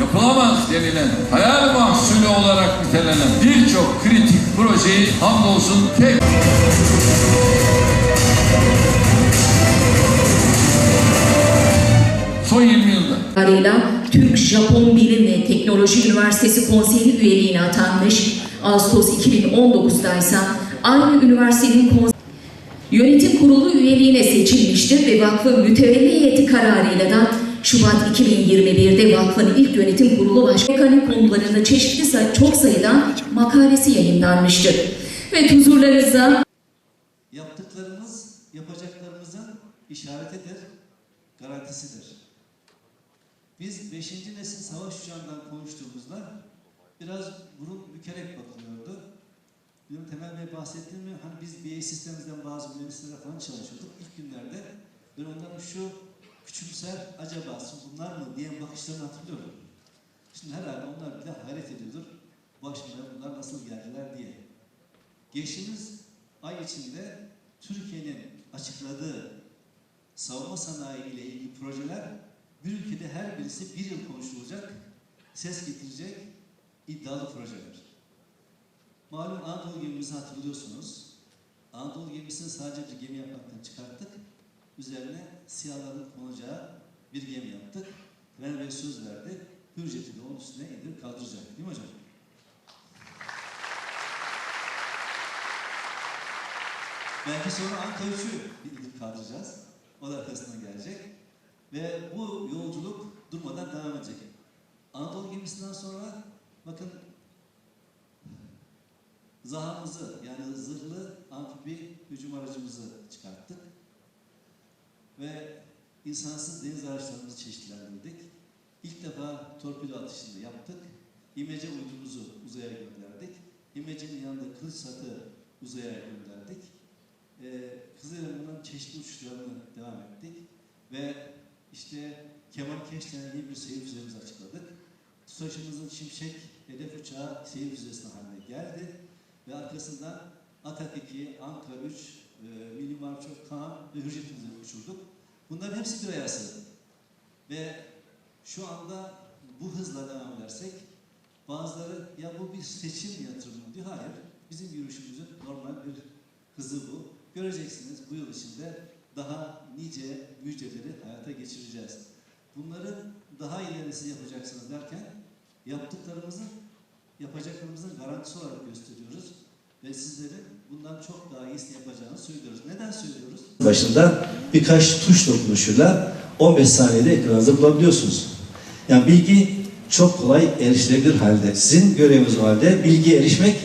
yapılamaz denilen, hayal mahsulü olarak nitelenen birçok kritik projeyi hamdolsun tek son 20 yılda kararıyla Türk-Japon Bilim ve Teknoloji Üniversitesi Konseyi üyeliğine atanmış. Ağustos 2019'da ise aynı üniversitenin konsey Yönetim kurulu üyeliğine seçilmiştir ve vakfın mütevelli heyeti kararıyla da Şubat 2021'de vakfın ilk yönetim kurulu başkanı konularında çeşitli say- çok sayıda makalesi yayınlanmıştır. Ve huzurlarınızda Yaptıklarımız yapacaklarımızın işaretidir, garantisidir. Biz 5. nesil savaş uçağından konuştuğumuzda biraz burun bükerek bakılıyordu. Bilmiyorum Temel Bey bahsetti mi? Hani biz BA sistemimizden bazı mühendislerle falan çalışıyorduk. İlk günlerde ben onların şu küçümser acaba bunlar mı diye bakışlarını hatırlıyorum. Şimdi herhalde onlar bile hayret ediyordur. Başımıza bunlar nasıl geldiler diye. Geçtiğimiz ay içinde Türkiye'nin açıkladığı savunma sanayi ile ilgili projeler bir ülkede her birisi bir yıl konuşulacak, ses getirecek iddialı projeler. Malum Anadolu gemimizi hatırlıyorsunuz. Anadolu gemisini sadece bir gemi yapmaktan çıkarttık. Üzerine siyahların konacağı bir gemi yaptık. Temel Bey söz verdi. Hürjet'i de onun üstüne indirip kaldıracak. Değil mi hocam? Belki sonra Ankara 3'ü indirip kaldıracağız. O da arkasından gelecek. Ve bu yolculuk durmadan devam edecek. Anadolu gemisinden sonra bakın Zaha'mızı yani zırhlı amfibi hücum aracımızı çıkarttık. Ve insansız deniz araçlarımızı çeşitlendirdik. İlk defa torpido atışını yaptık. İmece uydumuzu uzaya gönderdik. İmecenin yanında kılıç satı uzaya gönderdik. Ee, Kızılelma'nın çeşitli uçuşlarını devam ettik. Ve işte Kemal Keş diye bir seyir füzemizi açıkladık. TUSAŞ'ımızın Şimşek hedef uçağı seyir füzesi haline geldi. Ve arkasından Atak 2, Ankara 3, e, Milli Marşal Kaan ve Hürjet'imizi uçurduk. Bunların hepsi bir araya sığdı. Ve şu anda bu hızla devam edersek bazıları ya bu bir seçim yatırımı diyor. Hayır. Bizim yürüyüşümüzün normal bir hızı bu. Göreceksiniz bu yıl içinde daha nice müjdeleri hayata geçireceğiz. Bunların daha ilerisi yapacaksınız derken yaptıklarımızın yapacaklarımızın garantisi olarak gösteriyoruz ve sizlerin bundan çok daha iyisini yapacağını söylüyoruz. Neden söylüyoruz? Başında birkaç tuş dokunuşuyla 15 saniyede ekranınızda bulabiliyorsunuz. Yani bilgi çok kolay erişilebilir halde. Sizin göreviniz o halde bilgiye erişmek